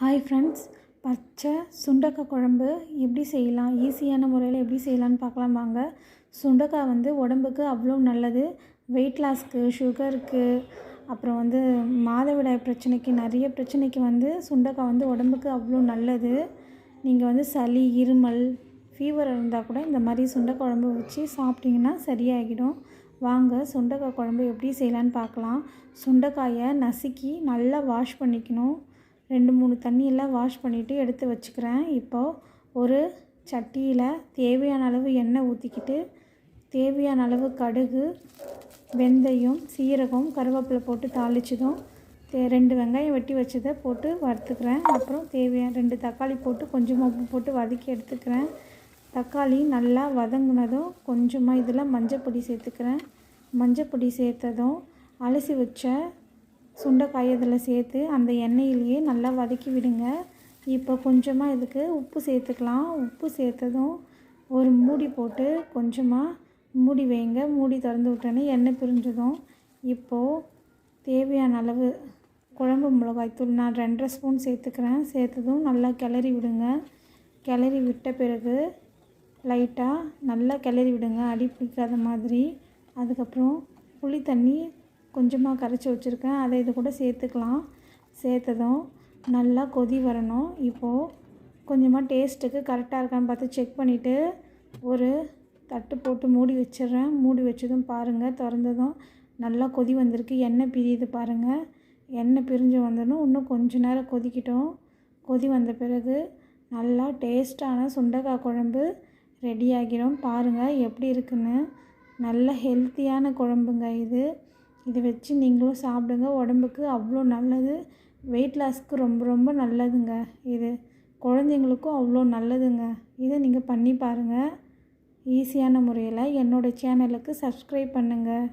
Hi friends பச்சை சுண்டக்காய் குழம்பு எப்படி செய்யலாம்? ஈஸியான முறையில் எப்படி செய்யலான்னு பார்க்கலாம் வாங்க. சுண்டக்காய் வந்து உடம்புக்கு அவ்வளோ நல்லது. வெயிட் லாஸ்க்கு சுகருக்கு அப்புறம் வந்து மாதவிடாய் பிரச்சனைக்கு நிறைய பிரச்சனைக்கு வந்து சுண்டக்காய் வந்து உடம்புக்கு அவ்வளோ நல்லது. நீங்கள் வந்து சளி இருமல் ஃபீவர் இருந்தால் கூட இந்த மாதிரி சுண்டக்காய் குழம்பு வச்சு சாப்பிட்டிங்கன்னா சரியாகிடும். வாங்க சுண்டக்காய் குழம்பு எப்படி செய்யலான்னு பார்க்கலாம். சுண்டைக்காயை நசுக்கி நல்லா வாஷ் பண்ணிக்கணும். ரெண்டு மூணு தண்ணியெல்லாம் வாஷ் பண்ணிவிட்டு எடுத்து வச்சுக்கிறேன். இப்போது ஒரு சட்டியில் தேவையான அளவு எண்ணெய் ஊற்றிக்கிட்டு தேவையான அளவு கடுகு வெந்தயம் சீரகம் கருவேப்பிலை போட்டு தாளிச்சதும் தே ரெண்டு வெங்காயம் வெட்டி வச்சதை போட்டு வறுத்துக்கிறேன். அப்புறம் தேவையான ரெண்டு தக்காளி போட்டு கொஞ்சமாக உப்பு போட்டு வதக்கி எடுத்துக்கிறேன். தக்காளி நல்லா வதங்கினதும் கொஞ்சமாக இதில் மஞ்சள் பொடி சேர்த்துக்கிறேன். மஞ்சப்பொடி சேர்த்ததும் அலசி வச்ச சுண்டைக்காய் இதில் சேர்த்து அந்த எண்ணெயிலேயே நல்லா வதக்கி விடுங்க. இப்போ கொஞ்சமாக இதுக்கு உப்பு சேர்த்துக்கலாம். உப்பு சேர்த்ததும் ஒரு மூடி போட்டு கொஞ்சமாக மூடி வைங்க. மூடி திறந்து விட்டோன்னே எண்ணெய் பிரிஞ்சதும் இப்போது தேவையான அளவு குழம்பு மிளகாய்த்தூள் நான் ரெண்டரை ஸ்பூன் சேர்த்துக்கிறேன். சேர்த்ததும் நல்லா கிளறி விடுங்க. கிளறி விட்ட பிறகு லைட்டாக நல்லா கிளறி விடுங்க. அடி பிடிக்காத மாதிரி. அதுக்கப்புறம் புளி தண்ணி கொஞ்சமாக கரைச்சி வச்சுருக்கேன். அதை இது கூட சேர்த்துக்கலாம். சேர்த்ததும் நல்லா கொதி வரணும். இப்போது கொஞ்சமாக டேஸ்ட்டுக்கு கரெக்டாக இருக்கான்னு பார்த்து செக் பண்ணிவிட்டு ஒரு தட்டு போட்டு மூடி வச்சிடுறேன். மூடி வச்சதும் பாருங்கள் திறந்ததும் நல்லா கொதி வந்திருக்கு. எண்ணெய் பிரியுது பாருங்கள் எண்ணெய் பிரிஞ்சு வந்ததும் இன்னும் கொஞ்ச நேரம் கொதிக்கிட்டோம். கொதி வந்த பிறகு நல்லா டேஸ்ட்டான சுண்டைக்காய் குழம்பு ரெடி ஆகிடும். பாருங்கள் எப்படி இருக்குன்னு. நல்ல ஹெல்த்தியான குழம்புங்க இது. இதை வச்சு நீங்களும் சாப்பிடுங்க. உடம்புக்கு அவ்வளோ நல்லது. வெயிட் லாஸ்க்கு ரொம்ப ரொம்ப நல்லதுங்க. இது குழந்தைங்களுக்கும் அவ்வளோ நல்லதுங்க. இதை நீங்கள் பண்ணி பாருங்கள் ஈஸியான முறையில் என்னோடய சேனலுக்கு சப்ஸ்கிரைப் பண்ணுங்கள்